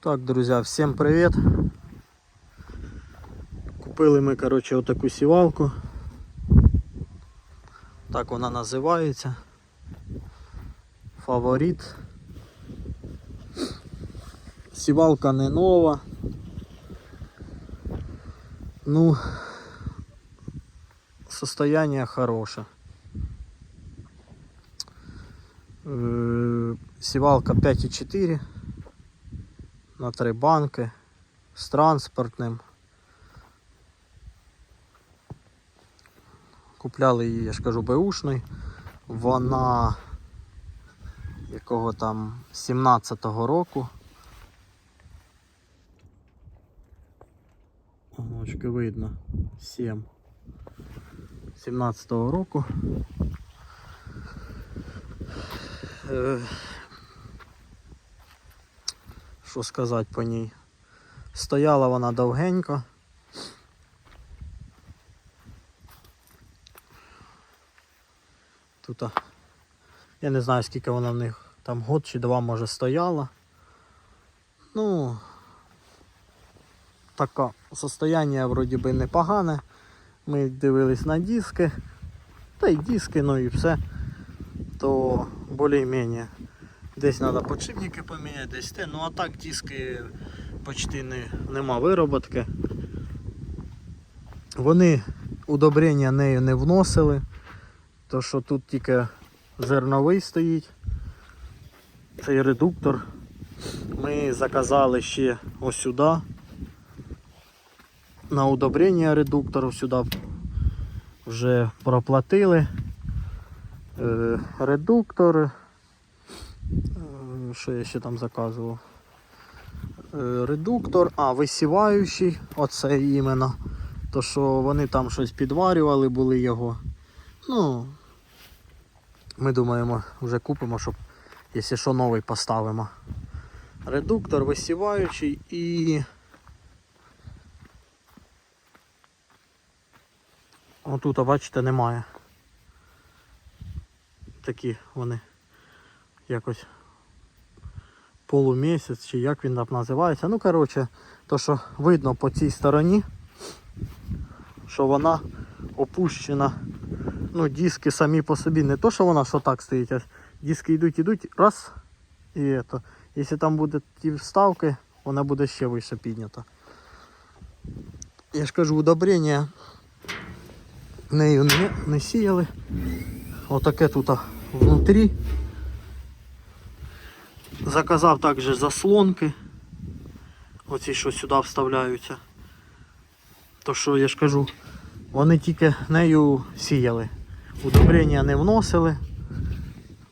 Так, друзья, всем привет! Купили ми, короче, отаку сівалку. Так вона називається. Фаворит. Сівалка не нова. Ну, состояние хороше. Е, Сівалка 5,4 На три банки з транспортним. Купляли її, я ж кажу, беушний. Вона якого там 17-го року. Очки видно. 7. 17-го року. Що сказати по ній? Стояла вона довгенько. Тут я не знаю скільки вона в них там год чи два може стояла. Ну таке состояние вроді би непогане. Ми дивились на диски. Та й диски, ну і все. То більш-менш десь треба подшипники поміняти, десь те. Ну а так диски почти не, нема вироботки. Вони удобрення нею не вносили, то що тут тільки зерновий стоїть. Цей редуктор. Ми заказали ще ось сюди. На удобрення редуктору сюди вже проплатили. Е, Редуктор. Е, Що я ще там заказував? Е, Редуктор, а, висіваючий, оце іменно. То що вони там щось підварювали, були його. Ну, ми думаємо, вже купимо, щоб, якщо що, новий поставимо. Редуктор висіваючий і. Отут, а бачите, немає. Такі вони якось полумісяць, чи як він там називається. Ну, коротше, то що видно по цій стороні, що вона опущена. Ну, диски самі по собі. Не то, що вона що так стоїть, а диски йдуть, йдуть, раз. І это. Якщо там будуть ті вставки, вона буде ще вище піднята. Я ж кажу, удобрення нею не, не сіяли. Отаке тут внутрі. Заказав також заслонки. Оці, що сюди вставляються. То що я ж кажу, вони тільки нею сіяли. Удобрення не вносили.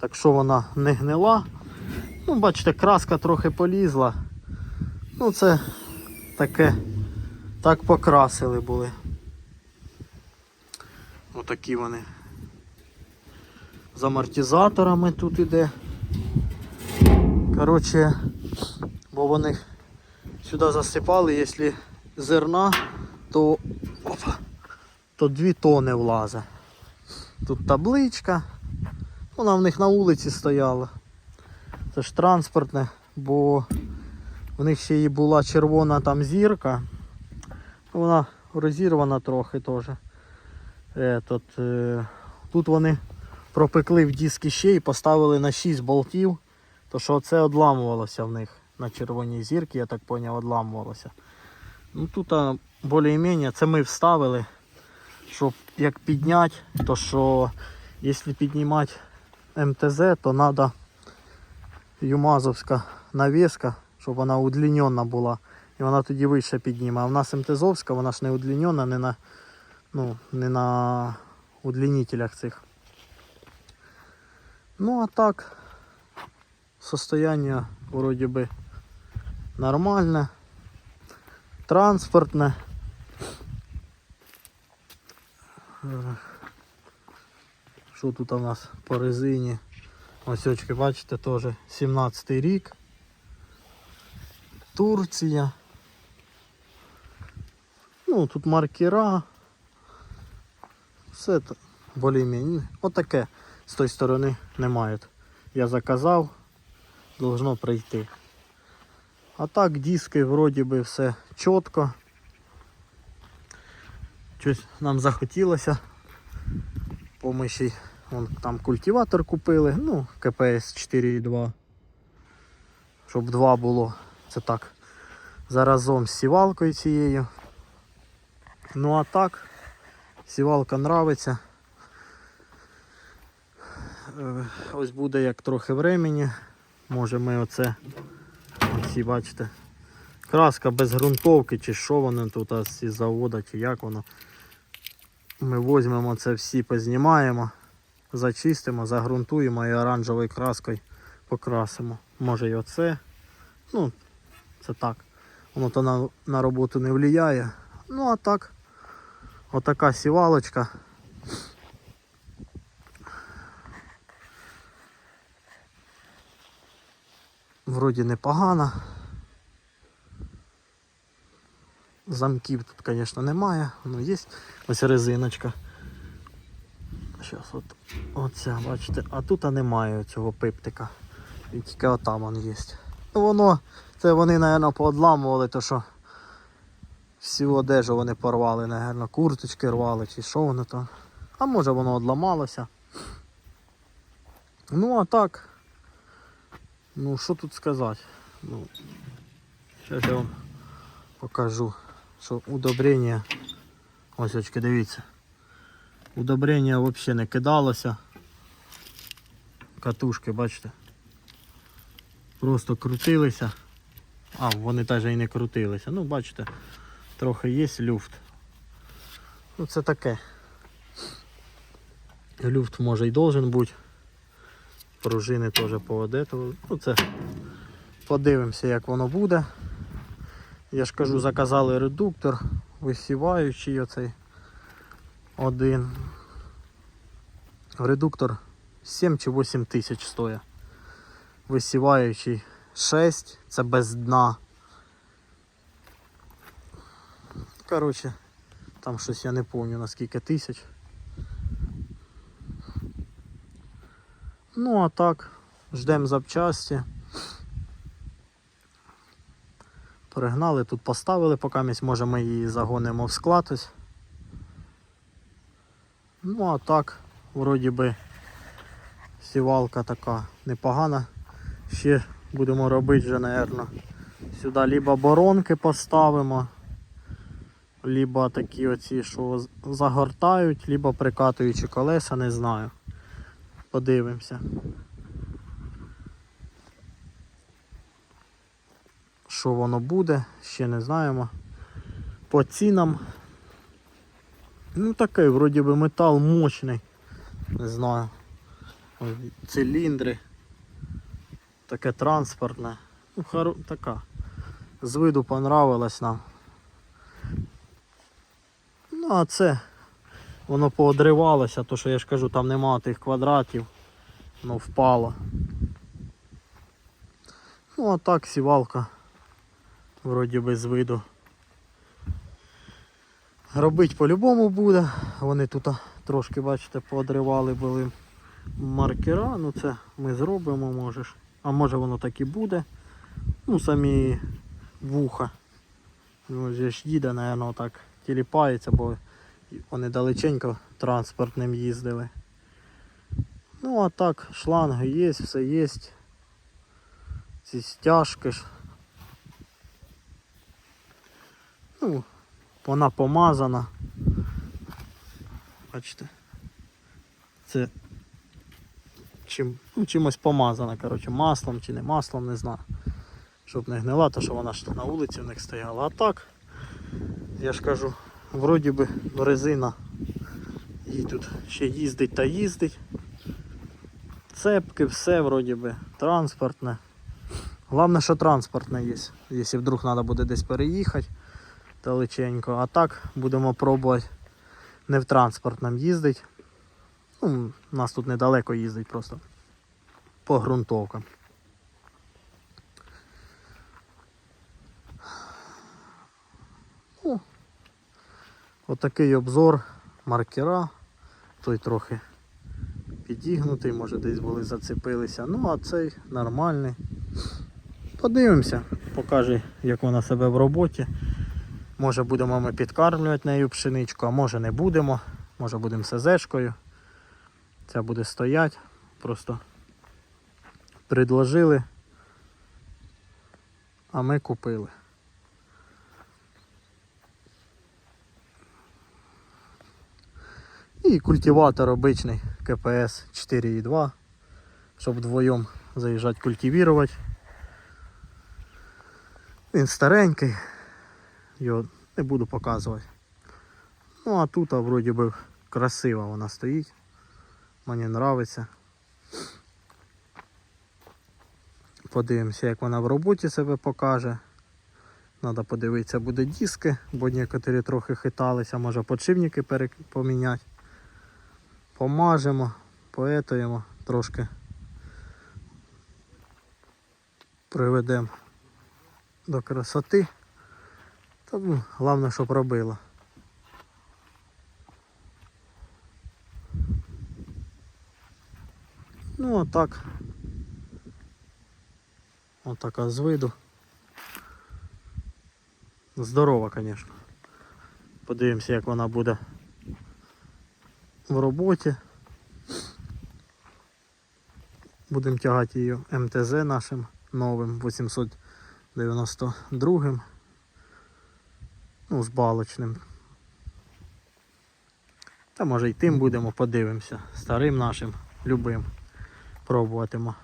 Так що вона не гнила. Ну, бачите, краска трохи полізла. Ну це таке. Так покрасили були. Отакі вони. З амортизаторами тут іде. Коротше, бо вони сюди засипали, якщо зерна, то опа, то 2 тони влазить. Тут табличка. Вона в них на вулиці стояла. Це ж транспортне, бо в них ще і була червона там зірка. Вона розірвана трохи теж. Е, тут вони пропекли в диски ще і поставили на 6 болтів, то що це одламувалося в них на червоній зірці, я так зрозумів, одламувалося. Ну тут а, більш-менш це ми вставили, щоб як підняти, то що якщо піднімати МТЗ, то треба юмазовська навіска, щоб вона удлінена була. І вона тоді вище підніме. А в нас МТЗовська, вона ж не удлінена, не на ну, не на удлінителях цих. Ну а так, состояние вроде бы нормальне, транспортне. Що тут у нас по резині? Ось очки, бачите, теж 17 рік. Турція. Ну, тут маркера. Все це більш-менш. Отаке з тої сторони немає. Я заказав, должно прийти. А так диски вроді би все чітко. Щось нам захотілося. Помиші вон там культиватор купили, ну, КПС 4.2. Щоб два було. Це так. Заразом з сівалкою цією. Ну а так, сівалка нравиться. Е, Ось буде як трохи времени. Може ми оце всі бачите. Краска без ґрунтовки, чи що воно тут а, з завода, чи як воно. Ми візьмемо це всі, познімаємо, зачистимо, загрунтуємо і оранжевою краскою покрасимо. Може і оце. Ну, це так. Воно то на, на роботу не впливає. Ну а так, отака сівалочка. Вроді непогана. Замків тут, звісно, немає, але є ось резиночка. Зараз от оця, бачите, а тут немає цього пиптика. І тільки отам він є. Ну воно, це вони, мабуть, поодламували, то що всю одежу вони порвали, мабуть, курточки рвали чи що воно там. А може воно одламалося. Ну а так. Ну що тут сказати? Ну, зараз я вам покажу, що удобрення. Ось очки, дивіться. Удобрення взагалі не кидалося. Катушки, бачите? Просто крутилися. А, вони навіть і не крутилися. Ну, бачите, трохи є люфт. Ну це таке. Люфт може і должен бути. Пружини теж поводити. Ну це подивимося, як воно буде. Я ж кажу, заказали редуктор, висіваючий оцей один. Редуктор 7 чи 8 тисяч стоїть. Висіваючий 6, це без дна. Коротше, там щось я не пам'ятаю на скільки тисяч. Ну а так, ждемо запчасті. Перегнали, тут поставили, поки місць, може ми її загонимо в склад ось. Ну а так, вроді би сівалка така непогана. Ще будемо робити вже, напевно, сюди либо боронки поставимо, либо такі оці, що загортають, либо прикатуючи колеса, не знаю. Подивимося. Що воно буде, ще не знаємо. По цінам. Ну такий, вроді би метал мощний. Не знаю. Циліндри. Таке транспортне. Ну, хоро... така. З виду понравилось нам. Ну а це воно поодривалося, то що я ж кажу, там нема тих квадратів, воно впало. Ну а так сівалка. Вроді би з виду. Робить по-любому буде. Вони тут трошки, бачите, поодривали були маркера. Ну це ми зробимо, можеш. А може воно так і буде. Ну, самі вуха. Ну, ж їде, напевно, так тіліпається, бо вони далеченько транспортним їздили. Ну а так, шланги є, все є. Ці стяжки ж. Ну, вона помазана. Бачите. Це чим, ну, чимось помазана, коротше, маслом чи не маслом, не знаю. Щоб не гнила, то що вона ж на вулиці в них стояла. А так, я ж кажу, вроді би резина їй тут ще їздить та їздить. Цепки, все вроді би, транспортне. Головне, що транспортне є. Якщо вдруг треба буде десь переїхати далеченько. А так будемо пробувати не в транспортному їздити. Ну, у нас тут недалеко їздить просто по ґрунтовкам. Отакий обзор маркера. Той трохи підігнутий, може десь були зацепилися. Ну а цей нормальний. Подивимося. покаже, як вона себе в роботі. Може будемо ми підкармлювати нею пшеничку, а може не будемо. Може будемо СЗшкою. Ця буде стояти. Просто предложили, а ми купили. І культиватор обичний КПС 4.2, щоб вдвоєм заїжджати культивувати. Він старенький, його не буду показувати. Ну а тут вроді би красиво вона стоїть. Мені подобається. Подивимося, як вона в роботі себе покаже. Треба подивитися, буде диски, бо некоторі трохи хиталися, може подшипники поміняти. Помажемо, поетуємо трошки. Приведемо до красоти. Та ну, головне, щоб робила. Ну, отак. Отака з виду. Здорова, звісно. Подивимося, як вона буде в роботі. Будемо тягати її МТЗ нашим новим 892. Ну, з балочним. Та може й тим будемо, подивимося. Старим нашим, любим. Пробуватимо.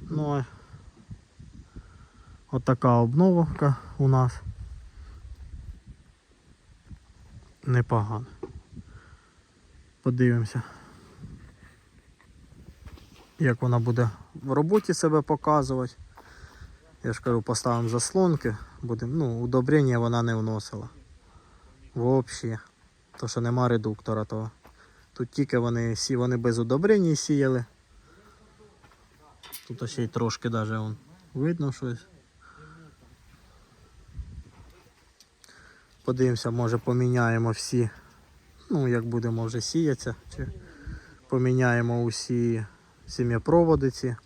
Ну, от така обновка у нас. Непогано. Подивимося. Як вона буде в роботі себе показувати. Я ж кажу, поставимо заслонки, будемо, ну, удобрення вона не вносила. Взагалі. То що нема редуктора, то тут тільки вони вони без удобрень сіяли. Тут ще й трошки даже вон, видно щось. Подивимося, може поміняємо всі, ну як будемо вже сіятися, чи поміняємо усі сім'япроводиці.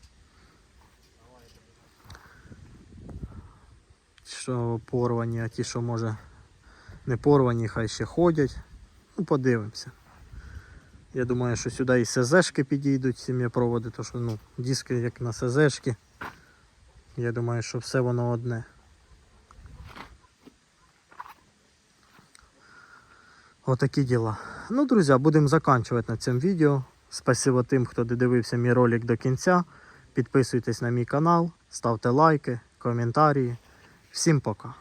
Що порвані, а ті, що може не порвані, хай ще ходять. Ну, подивимося. Я думаю, що сюди і СЗшки підійдуть сім'япроводи, то що ну, диски як на СЗшки. Я думаю, що все воно одне. Отакі діла. Ну, друзі, будемо закінчувати на цьому відео. Спасибо тим, хто додивився мій ролик до кінця. Підписуйтесь на мій канал, ставте лайки, коментарі. Всім пока.